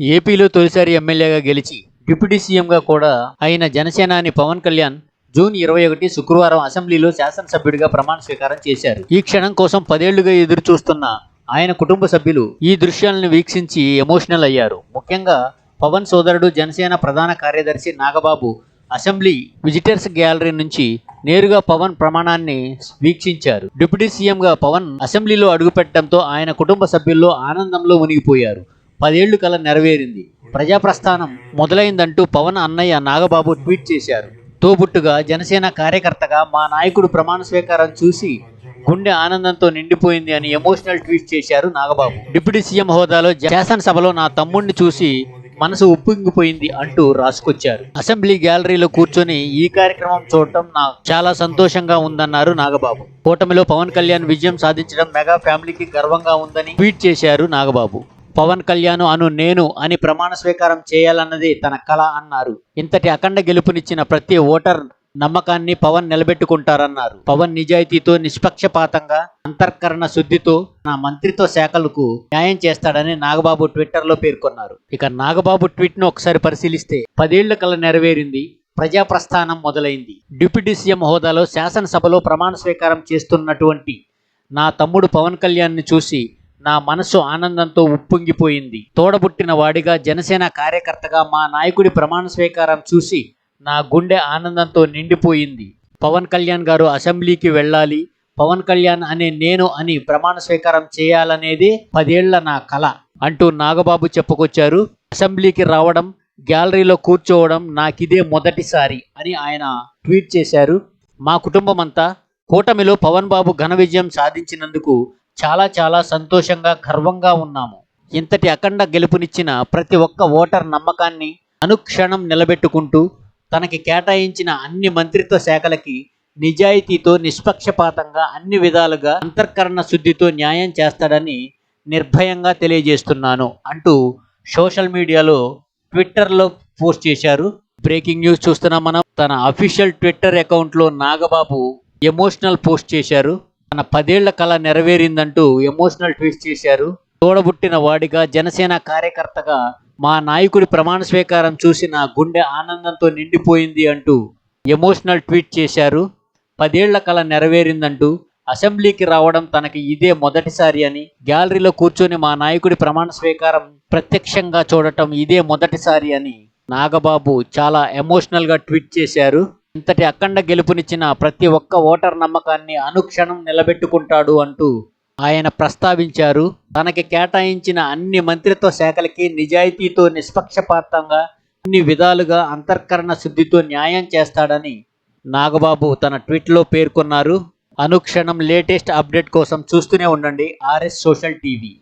ఏపీలో తొలిసారి ఎమ్మెల్యేగా గెలిచి డిప్యూటీ సీఎంగా కూడా అయిన జనసేనాని పవన్ కళ్యాణ్ జూన్ ఇరవై ఒకటి శుక్రవారం అసెంబ్లీలో శాసనసభ్యుడిగా ప్రమాణ స్వీకారం చేశారు. ఈ క్షణం కోసం పదేళ్ళుగా ఎదురు చూస్తున్న ఆయన కుటుంబ సభ్యులు ఈ దృశ్యాలను వీక్షించి ఎమోషనల్ అయ్యారు. ముఖ్యంగా పవన్ సోదరుడు జనసేన ప్రధాన కార్యదర్శి నాగబాబు అసెంబ్లీ విజిటర్స్ గ్యాలరీ నుంచి నేరుగా పవన్ ప్రమాణాన్ని వీక్షించారు. డిప్యూటీ సీఎంగా పవన్ అసెంబ్లీలో అడుగుపెట్టడంతో ఆయన కుటుంబ సభ్యుల్లో ఆనందంలో మునిగిపోయారు. పదేళ్ళు కల నెరవేరింది. ప్రజాప్రస్థానం మొదలైందంటూ పవన్ అన్నయ్య నాగబాబు ట్వీట్ చేశారు. తోబుట్టుగా జనసేన కార్యకర్తగా మా నాయకుడు ప్రమాణ స్వీకారం చూసి గుండె ఆనందంతో నిండిపోయింది అని ఎమోషనల్ ట్వీట్ చేశారు నాగబాబు. డిప్యూటీ సీఎం హోదాలో శాసనసభలో నా తమ్ముడిని చూసి మనసు ఉప్పొంగిపోయింది అంటూ రాసుకొచ్చారు. అసెంబ్లీ గ్యాలరీలో కూర్చొని ఈ కార్యక్రమం చూడటం నాకు చాలా సంతోషంగా ఉందన్నారు నాగబాబు. కూటమిలో పవన్ కళ్యాణ్ విజయం సాధించడం మెగా ఫ్యామిలీకి గర్వంగా ఉందని ట్వీట్ చేశారు నాగబాబు. పవన్ కళ్యాణ్ అను నేను అని ప్రమాణ స్వీకారం చేయాలన్నది తన కళ అన్నారు. ఇంతటి అఖండ గెలుపునిచ్చిన ప్రతి ఓటర్ నమ్మకాన్ని పవన్ నిలబెట్టుకుంటారన్నారు. పవన్ నిజాయితీతో నిష్పక్షపాతంగా అంతర్కరణ శుద్ధితో నా మంత్రిత్వ శాఖలకు న్యాయం చేస్తాడని నాగబాబు ట్విట్టర్లో పేర్కొన్నారు. ఇక నాగబాబు ట్వీట్ను ఒకసారి పరిశీలిస్తే పదేళ్ళ కల నెరవేరింది ప్రజా ప్రస్థానం మొదలైంది. డిప్యూటీ సీఎం హోదాలో శాసనసభలో ప్రమాణ స్వీకారం చేస్తున్నటువంటి నా తమ్ముడు పవన్ కళ్యాణ్ని చూసి నా మనసు ఆనందంతో ఉప్పొంగిపోయింది. తోడబుట్టిన వాడిగా జనసేన కార్యకర్తగా మా నాయకుడి ప్రమాణ స్వీకారం చూసి నా గుండె ఆనందంతో నిండిపోయింది. పవన్ కళ్యాణ్ గారు అసెంబ్లీకి వెళ్ళాలి పవన్ కళ్యాణ్ అనే నేను అని ప్రమాణ స్వీకారం చేయాలనేది పదేళ్ళ నా కల అంటూ నాగబాబు చెప్పుకొచ్చారు. అసెంబ్లీకి రావడం గ్యాలరీలో కూర్చోవడం నాకిదే మొదటిసారి అని ఆయన ట్వీట్ చేశారు. మా కుటుంబమంతా కూటమిలో పవన్ బాబు ఘన విజయం సాధించినందుకు చాలా చాలా సంతోషంగా గర్వంగా ఉన్నాము. ఇంతటి అఖండ గెలుపునిచ్చిన ప్రతి ఒక్క ఓటర్ నమ్మకాన్ని అనుక్షణం నిలబెట్టుకుంటూ తనకి కేటాయించిన అన్ని మంత్రిత్వ శాఖలకి నిజాయితీతో నిష్పక్షపాతంగా అన్ని విధాలుగా అంతర్కరణ శుద్ధితో న్యాయం చేస్తాడని నిర్భయంగా తెలియజేస్తున్నాను అంటూ సోషల్ మీడియాలో ట్విట్టర్లో పోస్ట్ చేశారు. బ్రేకింగ్ న్యూస్ చూస్తున్నాం మనం. తన అఫీషియల్ ట్విట్టర్ అకౌంట్లో నాగబాబు ఎమోషనల్ పోస్ట్ చేశారు. తన పదేళ్ళ కళ నెరవేరిందంటూ ఎమోషనల్ ట్వీట్ చేశారు. తోడబుట్టిన వాడిగా జనసేన కార్యకర్తగా మా నాయకుడి ప్రమాణ స్వీకారం చూసి నా గుండె ఆనందంతో నిండిపోయింది అంటూ ఎమోషనల్ ట్వీట్ చేశారు. పదేళ్ళ కళ నెరవేరిందంటూ అసెంబ్లీకి రావడం తనకి ఇదే మొదటిసారి అని గ్యాలరీలో కూర్చొని మా నాయకుడి ప్రమాణ స్వీకారం ప్రత్యక్షంగా చూడటం ఇదే మొదటిసారి అని నాగబాబు చాలా ఎమోషనల్గా ట్వీట్ చేశారు. ఇంతటి అఖండ గెలుపునిచ్చిన ప్రతి ఒక్క ఓటర్ నమ్మకాన్ని అనుక్షణం నిలబెట్టుకుంటాడు అంటూ ఆయన ప్రస్తావించారు. తనకి కేటాయించిన అన్ని మంత్రిత్వ శాఖలకి నిజాయితీతో నిష్పక్షపాతంగా అన్ని విధాలుగా అంతర్కరణ శుద్ధితో న్యాయం చేస్తాడని నాగబాబు తన ట్వీట్లో పేర్కొన్నారు. అనుక్షణం లేటెస్ట్ అప్డేట్ కోసం చూస్తూనే ఉండండి. RS social TV.